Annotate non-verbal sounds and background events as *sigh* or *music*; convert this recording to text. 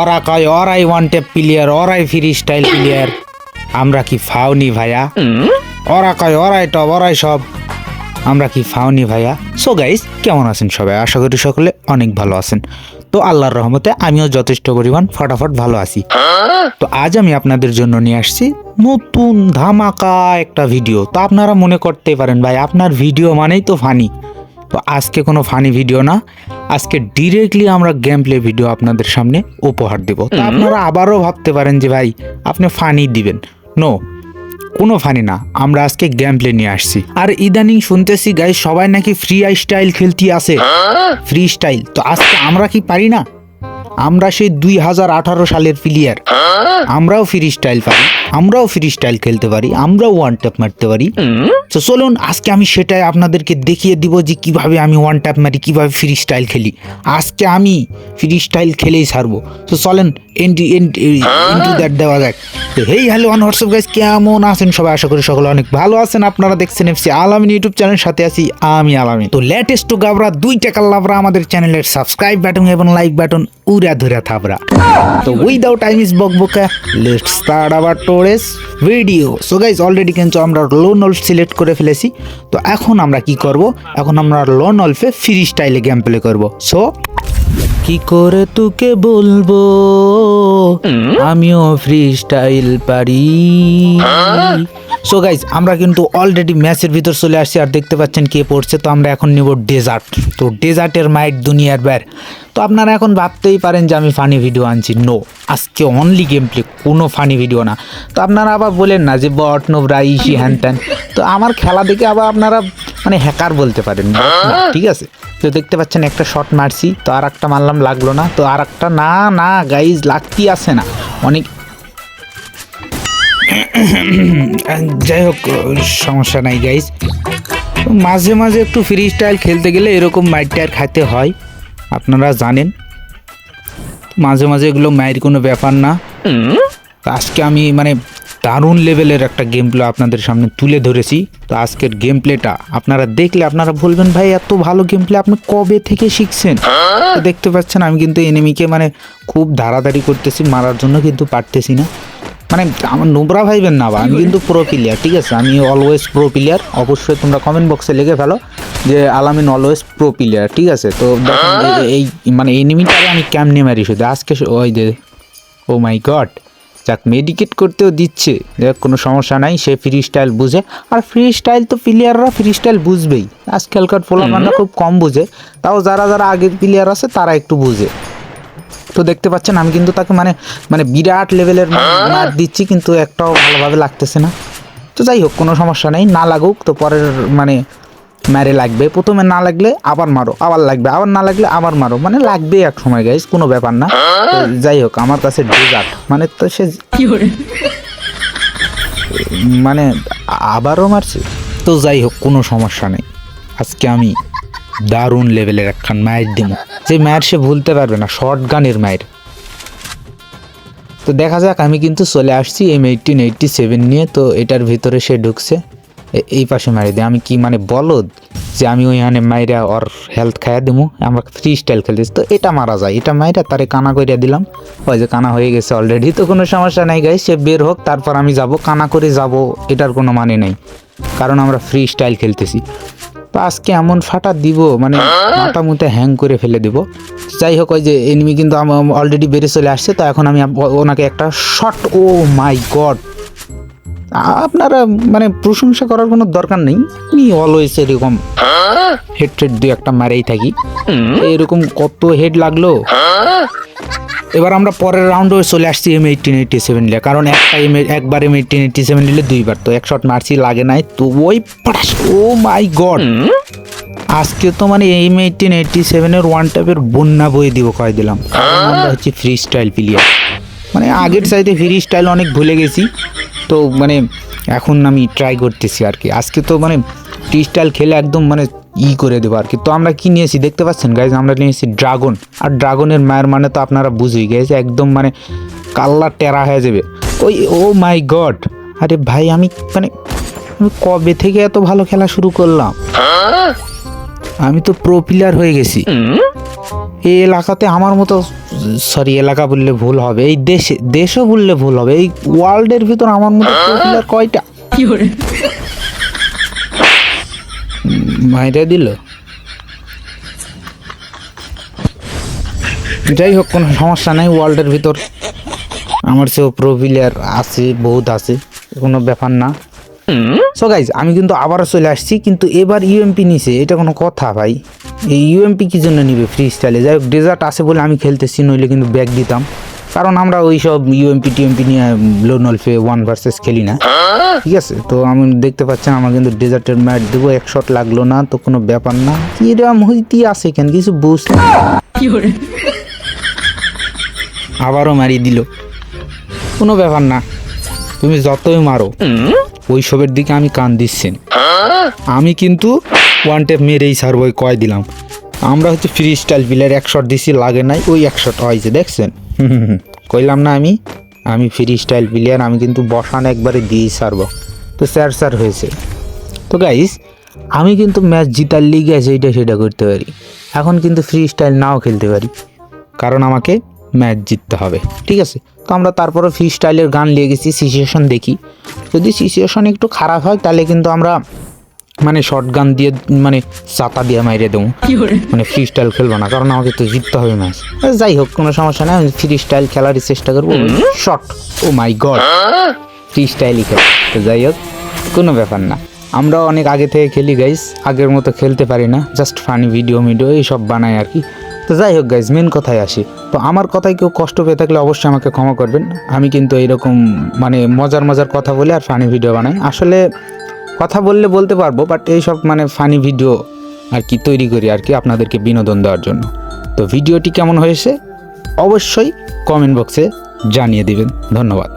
ওরা কয়, ওরাই ওয়ান টেপ প্লেয়ার ওরাই ফ্রি স্টাইল প্লেয়ার আমরা কি ফাউনি ভাইয়া? ওরা কয়, ওরাই টপ ওরাই সব। আমরা কি ফাউনি ভাইয়া? সো গাইস কেমন আছেন সবাই? আশা করি সকলে অনেক ভালো আছেন। তো আল্লাহর রহমতে আমিও যথেষ্ট পরিমাণ ফটাফট ভালো আছি। তো আজ আমি আপনাদের জন্য নিয়ে আসছি নতুন ধামাকা একটা ভিডিও তো আপনারা মনে করতে পারেন ভাই, আপনার ভিডিও মানেই তো ফানি তো আজকে কোনো ফানি ভিডিও না। আজকে ডিরেক্টলি আমরা গেম প্লে ভিডিও আপনাদের সামনে উপহার দেব। তো আপনারা আবারও ভাবতে পারেন যে ভাই আপনি ফানি দিবেন। নো কোনো ফানি না। আমরা আজকে গেম প্লে নিয়ে আসছি। আর ইদানিং শুনতেছি গাই সবাই নাকি ফ্রি স্টাইল খেলতে আসে ফ্রি স্টাইল তো আজকে আমরা কি পারি না? আমরা সেই দুই হাজার আঠারো সালের প্লেয়ার আমরাও ফ্রি স্টাইল পারি। আমরাও ফ্রি স্টাইল খেলতে পারি আমরাও ওয়ান ট্যাপ মারতে পারি। তো চলুন আজকে আমি সেটাই আপনাদেরকে দেখিয়ে দিব যে কীভাবে আমি ওয়ান ট্যাপ মারি কীভাবে ফ্রি স্টাইল খেলি। আজকে আমি ফ্রি স্টাইল খেলেই ছাড়বো তো চলেন এন্ট্রি এন্ট্রি দ্যাট দেওয়া যাক। তো হেই হ্যালো হোয়াটসঅ্যাপ গাইস কেমন আছেন সবাই? আশা করি সকলে অনেক ভালো আছেন। আপনারা দেখছেন এফসি আলামিন ইউটিউব চ্যানেল সাথে আছি আমি আলামিন তো লেটেস্ট গাবরা দুই টাকার লাভরা আমাদের চ্যানেলের সাবস্ক্রাইব বাটন এবং লাইক বাটন উড়া ধরে থাবরা। তো উইদাউট টাইম ইজ বকবকা লেটস স্টার্ট আওয়ার টোরেস ভিডিও সো গাইজ অলরেডি কিন্তু আমরা লোন অল্প সিলেক্ট করে ফেলেছি। তো এখন আমরা কি করব? এখন আমরা লোন অল্পে ফ্রি স্টাইলে গেম প্লে করব। সো কি করে তোকে বলব? আমিও ফ্রি স্টাইল পারি। সো গাইজ আমরা কিন্তু অলরেডি ম্যাচের ভিতর চলে আসছি, আর দেখতে পাচ্ছেন কে পড়ছে, তো আমরা এখন নিব ডেজার্ট তো ডেজার্টের মাইট দুনিয়ার ব্যার। তো আপনারা এখন ভাবতেই পারেন যে আমি ফানি ভিডিও আনছি। নো আজকে অনলি গেম প্লে কোনো ফানি ভিডিও না। তো আপনারা আবার বলেন না যে বট নোবরা ইসি হ্যান ত্যান তো আমার খেলা দেখে আবার আপনারা মানে হ্যাকার বলতে পারেন। ঠিক আছে? তো দেখতে পাচ্ছেন একটা শট মারছি তো আর একটা মারলাম লাগল না। তো আর একটা না না গাইজ লাগতি আসে না। অনেক *coughs* যাই হোক সমস্যা নাই গাইজ মাঝে মাঝে একটু ফ্রি স্টাইল খেলতে গেলে এরকম মাইট টায়ার খাইতে হয়। আপনারা জানেন। মাঝে মাঝে এগুলো মায়ের কোনো ব্যাপার না। আজকে আমি মানে দারুণ লেভেলের একটা গেম প্লে আপনাদের সামনে তুলে ধরেছি। তো আজকের গেম প্লেটা আপনারা দেখলে আপনারা বলবেন ভাই এত ভালো গেম প্লে আপনি কবে থেকে শিখছেন? তো দেখতে পাচ্ছেন আমি কিন্তু এনিমিকে মানে খুব ধারাধারি করতেছি মারার জন্য কিন্তু পারতেছি না। মানে আমার নোবরা ভাইবেন না বা আমি কিন্তু প্রো প্লেয়ার ঠিক আছে? আমি অলওয়েজ প্রো প্লেয়ার অবশ্যই তোমরা কমেন্ট বক্সে লিখে ফেলো যে আলামিন অলওয়েজ প্রো প্লেয়ার ঠিক আছে? তো এই- এই মানে এনিমিটারে আমি কেমনে মারি শুধু? আজকে ওই যে ও মাই গড যাক মেডিকেট করতেও দিচ্ছে। দেখ কোনো সমস্যা নাই সে ফ্রি স্টাইল বুঝে। আর ফ্রি স্টাইল তো প্লেয়াররা ফ্রি স্টাইল বুঝবেই। আজকালকার পোলাপানরা খুব কম বুঝে। তাও যারা যারা আগের প্লেয়ার আছে তারা একটু বুঝে। তো দেখতে পাচ্ছেন আমি কিন্তু তাকে মানে মানে বিরাট লেভেলের মার দিচ্ছি কিন্তু একটাও ভালোভাবে লাগতেছে না। তো যাই হোক কোনো সমস্যা নেই না লাগুক তো পরের মানে ম্যারে লাগবে। প্রথমে না লাগলে আবার মারো আবার লাগবে আবার না লাগলে আবার মারো। মানে লাগবে এক সময় গাইজ কোনো ব্যাপার না। যাই হোক আমার কাছে ডেজার্ট মানে তো সে মানে আবারও মারছে? তো যাই হোক কোনো সমস্যা নেই। আজকে আমি দারুণ লেভেলের একখান মায়ের দিব। যে মায়ের সে ভুলতে পারবে না শর্ট গানের মায়ের। তো দেখা যাক আমি কিন্তু চলে আসছি এম এইটিন এইটটি সেভেন নিয়ে। তো এটার ভিতরে সে ঢুকছে। এই পাশে মারি দিই আমি কি মানে বলদ যে আমি ওইখানে মাইরা ওর হেলথ খাইয়া দিমু? আমরা ফ্রি স্টাইল খেলতেছি। তো এটা মারা যায়। এটা মাইরা তারে কানা করিয়া দিলাম। ওই যে কানা হয়ে গেছে অলরেডি তো কোনো সমস্যা নাই গাই সে বের হোক, তারপর আমি যাব। কানা করে যাব, এটার কোনো মানে নেই। কারণ আমরা ফ্রি স্টাইল খেলতেছি। তো আজকে এমন ফাটা দিব মানে মাথা মুতে হ্যাং করে ফেলে দিব। যাই হোক, ওই যে এনিমি কিন্তু অলরেডি বেড়ে চলে আসছে। তো এখন আমি ওনাকে একটা শট ও মাই গড আপনারা মানে প্রশংসা করার কোনো দরকার নেই। আমি অলওয়েজ এরকম হেড টেড দুই একটা মারেই থাকি। এরকম কত হেড লাগল? এবার আমরা পরের রাউন্ডে চলে আসছি এম এইটিন এইটি সেভেন নিলে কারণ একটা এম একবার এম এইটিন এইটি সেভেন নিলে দুইবার তো, এক শট মারছি, লাগে নাই, তো ওই পটাশ, ও মাই গড আজকে তো মানে এম এইটিন এইটি সেভেনের ওয়ান টাইপের বন্যা বয়ে দিব কয় দিলাম। আমরা হচ্ছে ফ্রি স্টাইল প্লেয়ার মানে আগের চাইতে ফ্রি স্টাইল অনেক ভুলে গেছি। তো মানে এখন আমি ট্রাই করতেছি আর কি। আজকে তো মানে ফ্রি স্টাইল খেলে একদম মানে ই করে দেবো আর কি। তো আমরা কি নিয়েছি দেখতে পাচ্ছেন গাইজ আমরা নিয়েছি ড্রাগন আর ড্রাগনের মায়ের মানে তো আপনারা বুঝেই গেছে একদম মানে কাল্লা টেরা হয়ে যাবে। ওই ও মাই গড আরে ভাই আমি মানে আমি কবে থেকে এত ভালো খেলা শুরু করলাম? আমি তো প্রো প্লেয়ার হয়ে গেছি। এই এলাকাতে আমার মতো সরি এলাকা বললে ভুল হবে এই দেশে দেশও বললে ভুল হবে এই ওয়ার্ল্ডের ভিতর আমার মতো প্লেয়ার কয়টা? মাইরে দিল? যাই হোক কোনো সমস্যা নাই ওয়ার্ল্ডের ভিতর। আমার সেও প্রো প্লেয়ার আছে বহুত আছে কোনো ব্যাপার না। সো গাইজ আমি কিন্তু আবারও চলে আসছি কিন্তু এবার ইউএমপি নিছে এটা কোনো কথা ভাই। এই ইউএমপি কি জন্য নিবে? ফ্রি স্টাইলে যাই হোক ডেজার্ট আছে বলে আমি খেলতেছি নইলে কিন্তু ব্যাগ দিতাম। কারণ আমরা ওই সব ইউএমপি টিএমপি নিয়ে লো নলফে ওয়ান ভার্সেস খেলি না। ঠিক আছে? তো আমি দেখতে পাচ্ছেন আমার কিন্তু ডেজার্টের ম্যাট দেবো এক শট লাগল না তো কোনো ব্যাপার না। কিরম হইতে আছে কেন? কিছু বুঝতে আবারও মারিয়ে দিল। কোনো ব্যাপার না। তুমি যতই মারো ওইসবের দিকে আমি কান দিচ্ছেন আমি কিন্তু ওয়ান টেপ মেরেই ওই কয় দিলাম। আমরা হচ্ছে ফ্রি স্টাইল প্লেয়ার এক শট দিছি লাগে নাই ওই এক শট হয়েছে দেখছেন? হুম, হুম, হুম। কইলাম না আমি আমি ফ্রি স্টাইল প্লেয়ার আমি কিন্তু বসান একবারে দিয়েই ছাড়বো। তো স্যার স্যার হয়েছে। তো গাইস আমি কিন্তু ম্যাচ জিতার লিগে আছে এইটা সেটা করতে পারি। এখন কিন্তু ফ্রি স্টাইল নাও খেলতে পারি কারণ আমাকে ম্যাচ জিততে হবে ঠিক আছে? তো আমরা তারপরে ফ্রি স্টাইলের গান নিয়ে গেছি সিচুয়েশন দেখি। যদি সিচুয়েশন একটু খারাপ হয় তাহলে কিন্তু আমরা মানে শর্ট গান দিয়ে মানে চাতা দিয়ে মাইরে দেবো। মানে ফ্রি স্টাইল খেলব না কারণ আমাকে তো জিততে হবে ম্যাচ যাই হোক কোনো সমস্যা নেই আমি ফ্রি স্টাইল খেলারই চেষ্টা করব। Short oh my god free স্টাইলই খেল তো যাই হোক কোনো ব্যাপার না। আমরাও অনেক আগে থেকে খেলি গাইস আগের মতো খেলতে পারি না জাস্ট ফানি ভিডিও মিডিও এইসব বানাই আর কি। তো যাই হোক গাইজ মেন কথায় আসি। তো আমার কথায় কেউ কষ্ট পেয়ে থাকলে অবশ্যই আমাকে ক্ষমা করবেন। আমি কিন্তু এইরকম মানে মজার মজার কথা বলে আর ফানি ভিডিও বানাই। আসলে কথা বললে বলতে পারব বাট এইসব মানে ফানি ভিডিও আর কি তৈরি করি আর কি আপনাদেরকে বিনোদন দেওয়ার জন্য। তো ভিডিওটি কেমন হয়েছে? অবশ্যই কমেন্ট বক্সে জানিয়ে দেবেন। ধন্যবাদ।